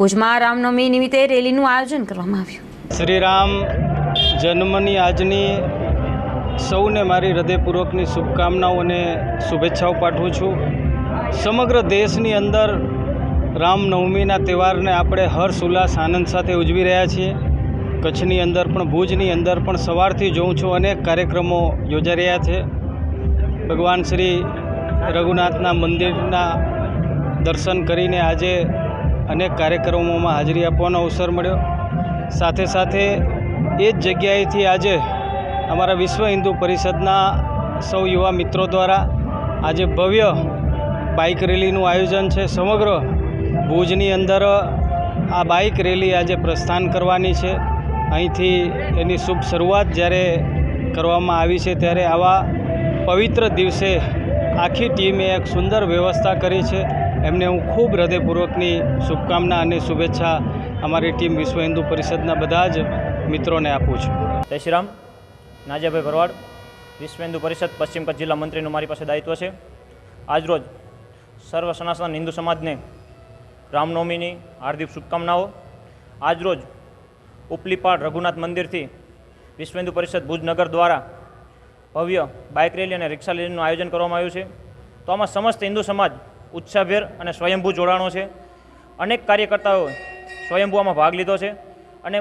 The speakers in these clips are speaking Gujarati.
ભુજમાં રામનવમી નિમિત્તે રેલીનું આયોજન કરવામાં આવ્યું. શ્રી રામ જન્મની આજની સૌને મારી હૃદયપૂર્વકની શુભકામનાઓ અને શુભેચ્છાઓ પાઠવું છું. સમગ્ર દેશની અંદર રામનવમીના તહેવારને આપણે હર્ષ, ઉલ્લાસ, આનંદ સાથે ઉજવી રહ્યા છીએ. કચ્છની અંદર પણ, ભુજની અંદર પણ સવારથી જોઉં છું અનેક કાર્યક્રમો યોજાઈ રહ્યા છે. ભગવાન શ્રી રઘુનાથના મંદિરના દર્શન કરીને આજે અનેક કાર્યક્રમોમાં હાજરી આપવાનો અવસર મળ્યો. સાથે સાથે એ જ જગ્યાએથી આજે અમારા વિશ્વ હિન્દુ પરિષદના સૌ યુવા મિત્રો દ્વારા આજે ભવ્ય બાઇક રેલીનું આયોજન છે. સમગ્ર ભુજની અંદર આ બાઇક રેલી આજે પ્રસ્થાન કરવાની છે. અહીંથી એની શુભ શરૂઆત જ્યારે કરવામાં આવી છે ત્યારે આવા પવિત્ર દિવસે આખી ટીમે એક સુંદર વ્યવસ્થા કરી છે. એમને હું ખૂબ હૃદયપૂર્વકની શુભકામના અને શુભેચ્છા અમારી ટીમ વિશ્વ હિન્દુ પરિષદના બધા જ મિત્રોને આપું છું. જય શ્રી રામ. નાજાભાઈ ભરવાડ, વિશ્વ હિન્દુ પરિષદ પશ્ચિમ કચ્છ જિલ્લા મંત્રીનું મારી પાસે દાયિત્વ છે. આજરોજ સર્વ સનાતન હિન્દુ સમાજને રામનવમીની હાર્દિક શુભકામનાઓ. આજરોજ ઉપલીપાડ રઘુનાથ મંદિરથી વિશ્વ હિન્દુ પરિષદ ભુજનગર દ્વારા ભવ્ય બાઇક રેલી અને રિક્ષા રેલીનું આયોજન કરવામાં આવ્યું છે. તો આમાં સમસ્ત હિન્દુ સમાજ ઉત્સાહભેર અને સ્વયંભૂ જોડાણો છે. અનેક કાર્યકર્તાઓ સ્વયંભૂમાં ભાગ લીધો છે અને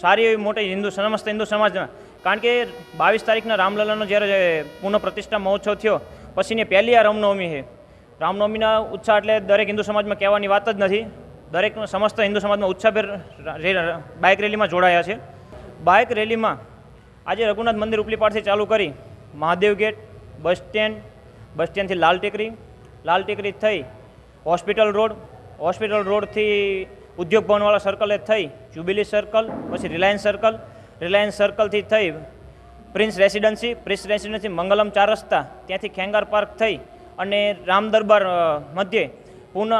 સારી એવી મોટી હિન્દુ સમસ્ત હિન્દુ સમાજના, કારણ કે બાવીસ તારીખના રામલલાનો જ્યારે પુનઃ પ્રતિષ્ઠા મહોત્સવ થયો, પછીની પહેલી આ રામનવમી છે. રામનવમીના ઉત્સાહ એટલે દરેક હિન્દુ સમાજમાં કહેવાની વાત જ નથી. દરેક સમસ્ત હિન્દુ સમાજમાં ઉત્સાહભેર બાઇક રેલીમાં જોડાયા છે. બાઇક રેલીમાં આજે રઘુનાથ મંદિર ઉપલી પાડથી ચાલુ કરી Mahadev gate, bus stand, bus સ્ટેન્ડથી Lal Tekri Lal ટેકરી થઈ. હોસ્પિટલ રોડ, હોસ્પિટલ રોડથી ઉદ્યોગ ભવનવાળા સર્કલે થઈ. જ્યુબિલી સર્કલ પછી રિલાયન્સ સર્કલ રિલાયન્સ સર્કલથી થઈ. Prince Residency Prince Residency Mangalam ચાર રસ્તા, ત્યાંથી ખેંગાર પાર્ક થઈ અને રામ દરબાર મધ્યે પુનઃ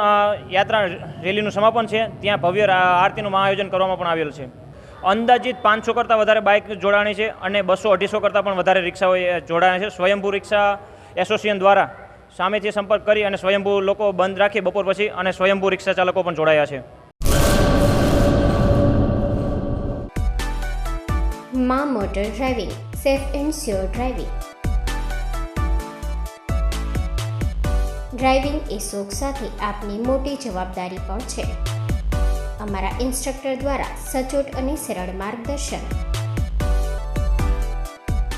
યાત્રા રેલીનું સમાપન છે. ત્યાં ભવ્ય આરતીનું મહાયોજન કરવામાં પણ આવેલ છે. અંદાજિત પાંચસો કરતાં વધારે બાઇક જોડાણી છે અને બસો અઢીસો કરતાં પણ વધારે રિક્ષાઓ જોડાણી છે. સ્વયંભૂ રિક્ષા એસોસિએશન દ્વારા સામેથી સંપર્ક કરી અને સ્વયંભૂ લોકો બંધ રાખી બપોર પછી અને સ્વયંભૂ રિક્ષા ચાલકો પણ જોડાયા છે. માં motor driving, safe and sure driving. Driving એ શોખ સાથે આપની મોટી જવાબદારી પણ છે. અમારા ઇન્સ્ટ્રક્ટર દ્વારા સચોટ અને સરળ માર્ગદર્શન.